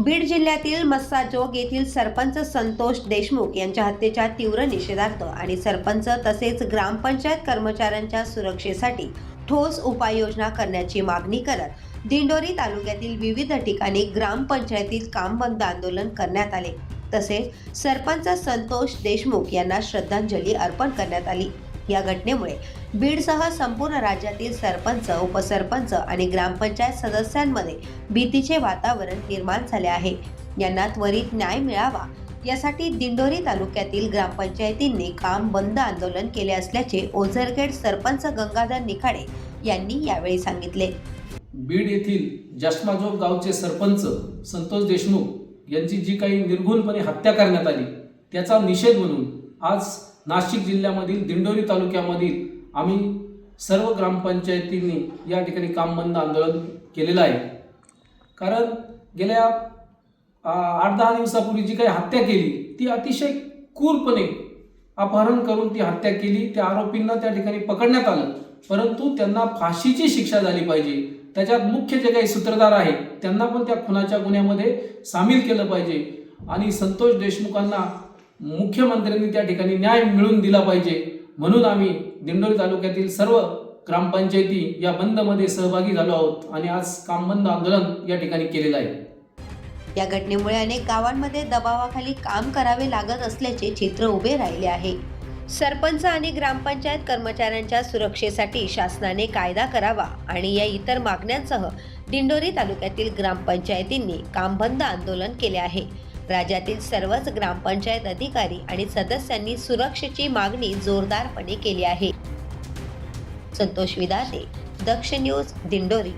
बीड जिल्ह्यातील मस्साजोग येथील सरपंच संतोष देशमुख यांच्या हत्येच्या तीव्र निषेधार्थ आणि सरपंच तसेच ग्रामपंचायत कर्मचाऱ्यांच्या सुरक्षेसाठी ठोस उपाययोजना करण्याची मागणी करत दिंडोरी तालुक्यातील विविध ठिकाणी ग्रामपंचायतीत काम बंद आंदोलन करण्यात आले. तसेच सरपंच संतोष देशमुख यांना श्रद्धांजली अर्पण करण्यात आली. या घटनेमुळे बीडसह संपूर्ण राज्यातील सरपंच उपसरपंच आणि ग्रामपंचायत सदस्यांमध्ये भीतीचे वातावरण निर्माण झाले आहे. यांना त्वरित न्याय मिळावा यासाठी दिंडोरी तालुक्यातील ग्रामपंचायतींनी काम बंद आंदोलन केले असल्याचे ओझरखेड सरपंच गंगाधर निखाडे यांनी यावेळी सांगितले. बीड येथील जशमाजोग गावचे सरपंच संतोष देशमुख यांची जी काही निर्घुणपणे हत्या करण्यात आली त्याचा निषेध म्हणून आज नाशिक जिल्ह्यामधील दिंडोरी तालुक्यामधील आम्ही सर्व ग्रामपंचायतींनी या ठिकाणी काम बंद आंदोलन केलेलं आहे. कारण गेल्या आठ दहा दिवसापूर्वी जी काही हत्या केली ती अतिशय क्रूरपणे अपहरण करून ती हत्या केली. त्या आरोपींना त्या ठिकाणी पकडण्यात आलं. परंतु त्यांना फाशीची शिक्षा झाली पाहिजे. त्याच्यात मुख्य जे काही सूत्रधार आहेत त्यांना पण त्या खुनाच्या गुन्ह्यामध्ये सामील केलं पाहिजे. आणि संतोष देशमुखांना मुख्यमंत्र्यांनी त्या ठिकाणी न्याय मिळवून दिला पाहिजे. म्हणून आम्ही दिंडोरी तालुक्यातील सर्व ग्रामपंचायती या बंदमध्ये सहभागी झालो आहोत आणि आज काम बंद आंदोलन या ठिकाणी केलेलं आहे. या घटनेमुळे अनेक गावांमध्ये दबावाखाली काम करावे लागत असल्याचे चित्र उभे राहिले आहे. सरपंच आणि ग्रामपंचायत कर्मचाऱ्यांच्या सुरक्षेसाठी शासनाने कायदा करावा आणि या इतर मागण्यांसह दिंडोरी तालुक्यातील ग्रामपंचायतींनी काम बंद आंदोलन केले आहे. राज्यातील सर्वच ग्रामपंचायत अधिकारी आणि सदस्यांनी सुरक्षेची मागणी जोरदारपणे केली आहे. संतोष विदाते दक्ष न्यूज दिंडोरी.